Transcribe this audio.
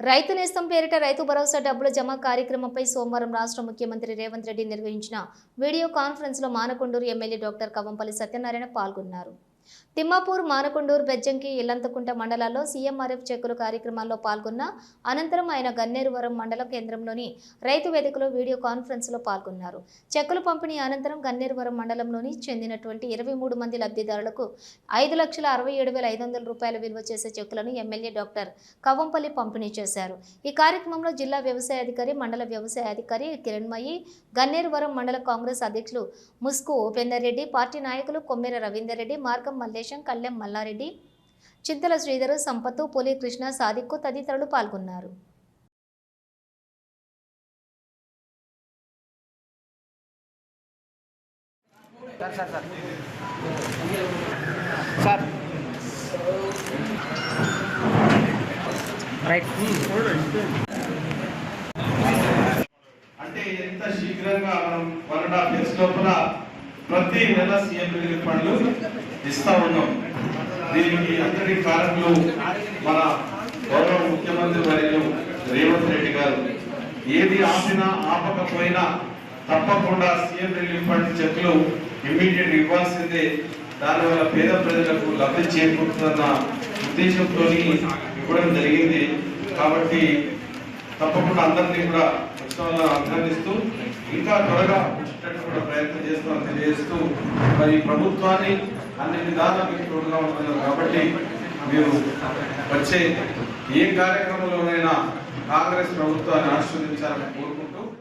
రైతు నేస్తం పేరిట రైతు భరోసా డబ్బుల జమ కార్యక్రమంపై సోమవారం రాష్ట్ర ముఖ్యమంత్రి రేవంత్ రెడ్డి నిర్వహించిన వీడియో కాన్ఫరెన్స్లో మానకొండూరు ఎమ్మెల్యే డాక్టర్ కవంపల్లి సత్యనారాయణ పాల్గొన్నారు. తిమ్మాపూర్ మానకొండూరు బెజ్జంకి ఇల్లంతకుంట మండలాల్లో సీఎంఆర్ఎఫ్ చెక్కుల కార్యక్రమాల్లో పాల్గొన్న అనంతరం ఆయన గన్నేరువరం మండల కేంద్రంలోని రైతు వేదికలో వీడియో కాన్ఫరెన్స్లో పాల్గొన్నారు. చెక్కులు పంపిణీ అనంతరం గన్నేరువరం మండలంలోని చెందినటువంటి ఇరవై మూడు మంది లబ్ధిదారులకు ఐదు లక్షల అరవై ఏడు వేల ఐదు వందల రూపాయల విలువ చేసే చెక్కులను ఎమ్మెల్యే డాక్టర్ కవంపల్లి పంపిణీ చేశారు. ఈ కార్యక్రమంలో జిల్లా వ్యవసాయ అధికారి మండల వ్యవసాయ అధికారి కిరణ్మయి గన్నేరువరం మండల కాంగ్రెస్ అధ్యక్షులు ముస్కు ఉపేందర్ రెడ్డి పార్టీ నాయకులు కొమ్మెర రవీందర్ రెడ్డి మార్గం మల్లేశం కళ్ళెం మల్లారెడ్డి చింతల శ్రీధరు సంపత్తు పులి కృష్ణ సాదిక్కు తదితరులు పాల్గొన్నారు. Sir sir sir. Sir. Right. అంటే ఎంత శీఘ్రంగా మనం వన్ అండ్ హాఫ్ ఇయర్స్ లోపల ప్రతి నెల సీఎం రిలీఫ్ ఫండ్లు ఇస్తా ఉన్నాం. దీనికి అంతటి కారణంలో మన గౌరవ ముఖ్యమంత్రి వర్యులు రేవంత్ రెడ్డి గారు. ఏది ఆపినా ఆపకపోయినా తప్పకుండా సీఎం రిలీఫ్ ఫండ్ చెక్కులు ఇమ్మీడియట్ ఇవ్వాల్సిందే. దానివల్ల పేద ప్రజలకు లబ్ధి చేకూరుతున్న ఉద్దేశంతో ఇవ్వడం జరిగింది. కాబట్టి తప్పకుండా అందరినీ కూడా ఉత్సవాలను అభినందిస్తూ ఇంకా త్వరగా వచ్చేటట్టు కూడా ప్రయత్నం చేస్తామని తెలియజేస్తూ మరి ప్రభుత్వాన్ని అన్ని విధాలా మీకు తోడుగా ఉంటున్నారు కాబట్టి మీరు వచ్చే ఏ కార్యక్రమంలోనైనా కాంగ్రెస్ ప్రభుత్వాన్ని ఆశీర్వదించాలని కోరుకుంటున్నారు